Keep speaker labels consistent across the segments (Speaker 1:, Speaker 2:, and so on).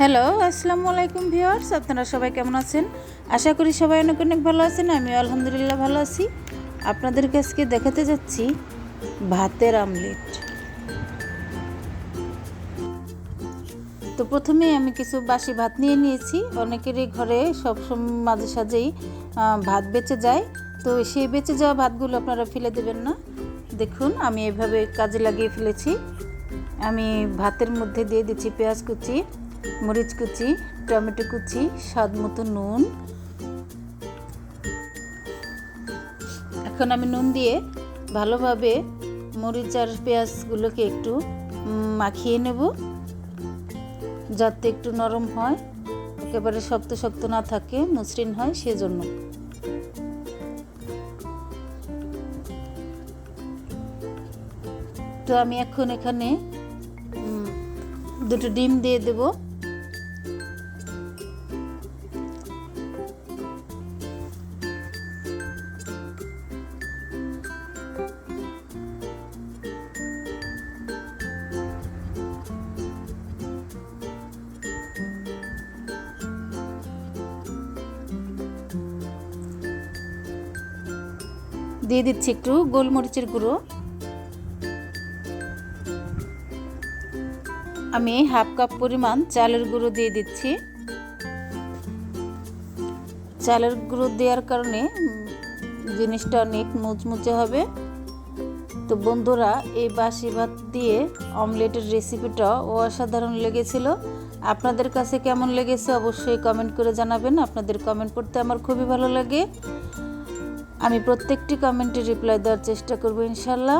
Speaker 1: Hello আসসালামু আলাইকুম viewers, আপনারা সবাই কেমন আছেন? আশা করি সবাই অনেক অনেক ভালো আছেন আমি আলহামদুলিল্লাহ ভালো আছি। আপনাদের কাছকে দেখাতে যাচ্ছি ভাতের আমলেট। তো প্রথমে আমি কিছু বাসি ভাত নিয়ে নিয়েছি। অনেকেরই ঘরে সব মাঝে সাঝেই ভাত বেঁচে যায়। তো সেই বেঁচে যাওয়া ভাতগুলো আপনারা ফেলে দেবেন না। দেখুন, আমি এভাবে কাজে লাগিয়ে ফেলেছি। আমি ভাতের মধ্যে দিয়ে দিচ্ছি পেঁয়াজ কুচি। মরিচ কুচি, টমেটো কুচি, স্বাদ মতো নুন। এখন আমি নুন দিয়ে ভালোভাবে মরিচ আর পেঁয়াজগুলোকে একটু মাখিয়ে নেব, যাতে একটু নরম হয়, একেবারে শক্ত শক্ত না থাকে, মসৃণ হয় সেজন্য। তো আমি এখন এখানে দুটো ডিম দিয়ে দেব। দিয়ে দিচ্ছি একটু গোলমরিচের গুঁড়ো। আমি হাফ কাপ পরিমাণ চালের গুঁড়ো দিয়ে দিচ্ছি। চালের গুঁড়ো দেওয়ার কারণে জিনিসটা অনেক মুচমুচে হবে। তো বন্ধুরা, এই বাসি ভাত দিয়ে অমলেটের রেসিপিটা অসাধারণ লেগেছিল। আপনাদের কাছে কেমন লেগেছে অবশ্যই কমেন্ট করে জানাবেন। আপনাদের কমেন্ট পড়তে আমার খুবই ভালো লাগে। আমি প্রত্যেকটি কমেন্টে রিপ্লাই দেওয়ার চেষ্টা করব ইনশাল্লাহ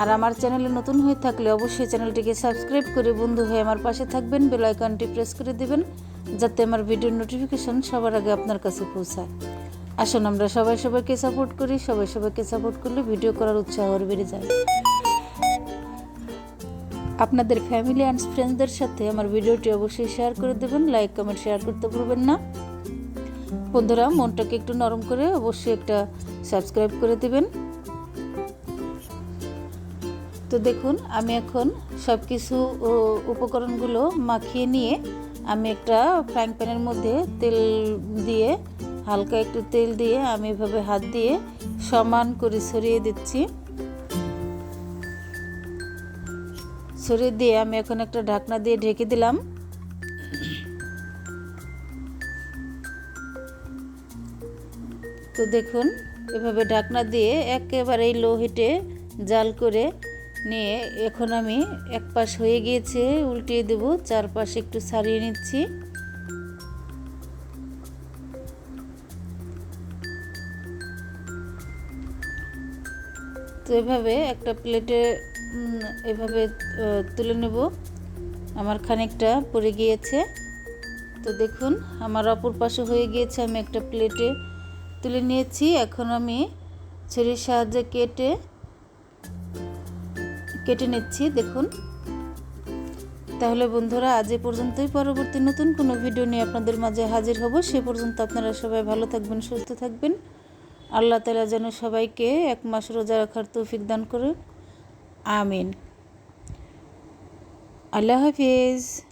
Speaker 1: আর আমার চ্যানেলে নতুন হয়ে থাকলে অবশ্যই চ্যানেলটিকে সাবস্ক্রাইব করে বন্ধু হয়ে আমার পাশে থাকবেন বেল আইকনটি প্রেস করে দেবেন, যাতে আমার ভিডিওর নোটিফিকেশন সবার আগে আপনার কাছে পৌঁছায়। আসুন আমরা সবাই সবাইকে সাপোর্ট করি, সবাই সবাইকে সাপোর্ট করলে ভিডিও করার উৎসাহ আরও বেড়ে যায়। আপনাদের ফ্যামিলি অ্যান্ড ফ্রেন্ডসদের সাথে আমার ভিডিওটি অবশ্যই শেয়ার করে দেবেন লাইক কমেন্ট শেয়ার করতে ভুলবেন না। বন্ধুরা, মনটাকে একটু নরম করে অবশ্যই একটা সাবস্ক্রাইব করে দেবেন। তো দেখুন, আমি এখন সব কিছু উপকরণগুলো মাখিয়ে নিয়ে আমি একটা ফ্রাইং প্যানের মধ্যে তেল দিয়ে, হালকা একটু তেল দিয়ে আমি এভাবে হাত দিয়ে সমান করে ছড়িয়ে দিচ্ছি। ছড়িয়ে দিয়ে আমি এখন একটা ঢাকনা দিয়ে ঢেকে দিলাম। তো দেখুন, এভাবে ঢাকনা দিয়ে একেবারেই লো হিটে জাল করে নিয়ে এখন আমি এক পাশ হয়ে গিয়েছে, উল্টিয়ে দেব, চারপাশে একটু ছাড়িয়ে নিচ্ছি। তো এভাবে একটা প্লেটে এভাবে তুলে নেব। আমার খানিকটা পড়ে গিয়েছে। তো দেখুন, আমার অপর পাশে হয়ে গিয়েছে আমি একটা প্লেটে তুলে নিয়েছি। এখন আমি ছুরির সাহায্যে কেটে কেটে নিচ্ছি, দেখুন। তাহলে বন্ধুরা, আজ এ পর্যন্তই। পরবর্তী নতুন কোনো ভিডিও নিয়ে আপনাদের মাঝে হাজির হব। সে পর্যন্ত আপনারা সবাই ভালো থাকবেন, সুস্থ থাকবেন। আল্লাহ তালা যেন সবাইকে এক মাস রোজা রাখার তৌফিক দান করে আমিন। আল্লাহ হাফিজ।